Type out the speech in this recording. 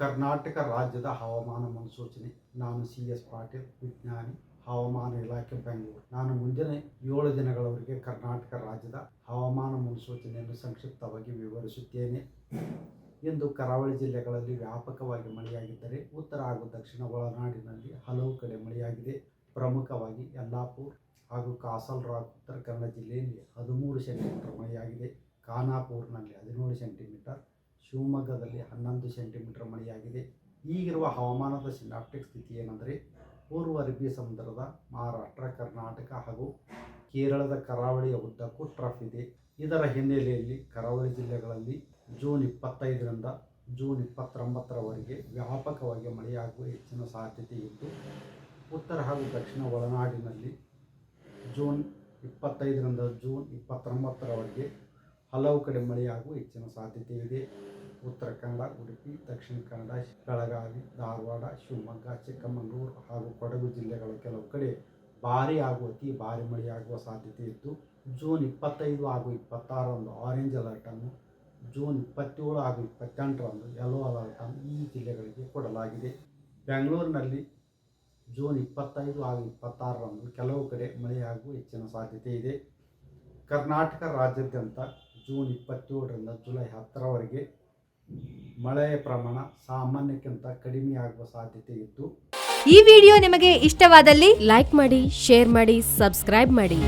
ಕರ್ನಾಟಕ ರಾಜ್ಯದ ಹವಾಮಾನ ಮುನ್ಸೂಚನೆ. ನಾನು ಸಿ ಎಸ್ ಪಾಟೀಲ್, ವಿಜ್ಞಾನಿ, ಹವಾಮಾನ ಇಲಾಖೆ, ಬೆಂಗಳೂರು. ನಾನು ಮುಂದಿನ ಏಳು ದಿನಗಳವರೆಗೆ ಕರ್ನಾಟಕ ರಾಜ್ಯದ ಹವಾಮಾನ ಮುನ್ಸೂಚನೆಯನ್ನು ಸಂಕ್ಷಿಪ್ತವಾಗಿ ವಿವರಿಸುತ್ತೇನೆ. ಇಂದು ಕರಾವಳಿ ಜಿಲ್ಲೆಗಳಲ್ಲಿ ವ್ಯಾಪಕವಾಗಿ ಮಳೆಯಾಗಿದ್ದರೆ, ಉತ್ತರ ಹಾಗೂ ದಕ್ಷಿಣ ಒಳನಾಡಿನಲ್ಲಿ ಹಲವು ಕಡೆ ಮಳೆಯಾಗಿದೆ. ಪ್ರಮುಖವಾಗಿ ಯಲ್ಲಾಪುರ್ ಹಾಗೂ ಕಾಸಲ್ರಾಗ್ ಉತ್ತರ ಕನ್ನಡ ಜಿಲ್ಲೆಯಲ್ಲಿ ಹದಿಮೂರು ಸೆಂಟಿಮೀಟರ್ ಮಳೆಯಾಗಿದೆ. ಖಾನಾಪುರ್ನಲ್ಲಿ ಹದಿನೇಳು ಸೆಂಟಿಮೀಟರ್ ಶಿವಮೊಗ್ಗದಲ್ಲಿ ಹನ್ನೊಂದು ಸೆಂಟಿಮೀಟರ್ ಮಳೆಯಾಗಿದೆ. ಈಗಿರುವ ಹವಾಮಾನದ ಸಿನಾಪ್ಟಿಕ್ ಸ್ಥಿತಿ ಏನೆಂದರೆ ಪೂರ್ವ ಅರಬ್ಬಿ ಸಮುದ್ರದ ಮಹಾರಾಷ್ಟ್ರ, ಕರ್ನಾಟಕ ಹಾಗೂ ಕೇರಳದ ಕರಾವಳಿಯ ಉದ್ದಕ್ಕೂ ಟ್ರಫ್ ಇದೆ. ಇದರ ಹಿನ್ನೆಲೆಯಲ್ಲಿ ಕರಾವಳಿ ಜಿಲ್ಲೆಗಳಲ್ಲಿ ಜೂನ್ ಇಪ್ಪತ್ತೈದರಿಂದ ಜೂನ್ ಇಪ್ಪತ್ತೊಂಬತ್ತರವರೆಗೆ ವ್ಯಾಪಕವಾಗಿ ಮಳೆಯಾಗುವ ಹೆಚ್ಚಿನ ಸಾಧ್ಯತೆ ಇದ್ದು, ಉತ್ತರ ಹಾಗೂ ದಕ್ಷಿಣ ಒಳನಾಡಿನಲ್ಲಿ ಜೂನ್ ಇಪ್ಪತ್ತೈದರಿಂದ ಜೂನ್ ಇಪ್ಪತ್ತೊಂಬತ್ತರವರೆಗೆ ಹಲವು ಕಡೆ ಮಳೆಯಾಗುವ ಹೆಚ್ಚಿನ ಸಾಧ್ಯತೆ ಇದೆ ಉತ್ತರ ಕನ್ನಡ, ಉಡುಪಿ, ದಕ್ಷಿಣ ಕನ್ನಡ, ಬೆಳಗಾವಿ, ಧಾರವಾಡ, ಶಿವಮೊಗ್ಗ, ಚಿಕ್ಕಮಗಳೂರು ಹಾಗೂ ಕೊಡಗು ಜಿಲ್ಲೆಗಳ ಕೆಲವು ಕಡೆ ಭಾರಿ ಹಾಗೂ ಅತಿ ಭಾರಿ ಮಳೆಯಾಗುವ ಸಾಧ್ಯತೆ ಇದ್ದು, ಜೂನ್ ಇಪ್ಪತ್ತೈದು ಹಾಗೂ ಇಪ್ಪತ್ತಾರರಂದು ಆರೆಂಜ್ ಅಲರ್ಟನ್ನು ಜೂನ್ ಇಪ್ಪತ್ತೇಳು ಹಾಗೂ ಇಪ್ಪತ್ತೆಂಟರಂದು ಯೆಲ್ಲೋ ಅಲರ್ಟನ್ನು ಈ ಜಿಲ್ಲೆಗಳಿಗೆ ಕೊಡಲಾಗಿದೆ. ಬೆಂಗಳೂರಿನಲ್ಲಿ ಜೂನ್ ಇಪ್ಪತ್ತೈದು ಹಾಗೂ ಇಪ್ಪತ್ತಾರರಂದು ಕೆಲವು ಕಡೆ ಮಳೆಯಾಗುವ ಹೆಚ್ಚಿನ ಸಾಧ್ಯತೆ ಇದೆ ಕರ್ನಾಟಕ ರಾಜ್ಯಾದ್ಯಂತ ಜೂನ್ ಇಪ್ಪತ್ತೇಳರಿಂದ ಜುಲೈ ಹತ್ತರವರೆಗೆ ಮಳೆಯ ಪ್ರಮಾಣ ಸಾಮಾನ್ಯಕ್ಕಿಂತ ಕಡಿಮೆಯಾಗುವ ಸಾಧ್ಯತೆ ಇದ್ದು ಈ ವಿಡಿಯೋ ನಿಮಗೆ ಇಷ್ಟವಾದಲ್ಲಿ ಲೈಕ್ ಮಾಡಿ, ಶೇರ್ ಮಾಡಿ, ಸಬ್ಸ್ಕ್ರೈಬ್ ಮಾಡಿ.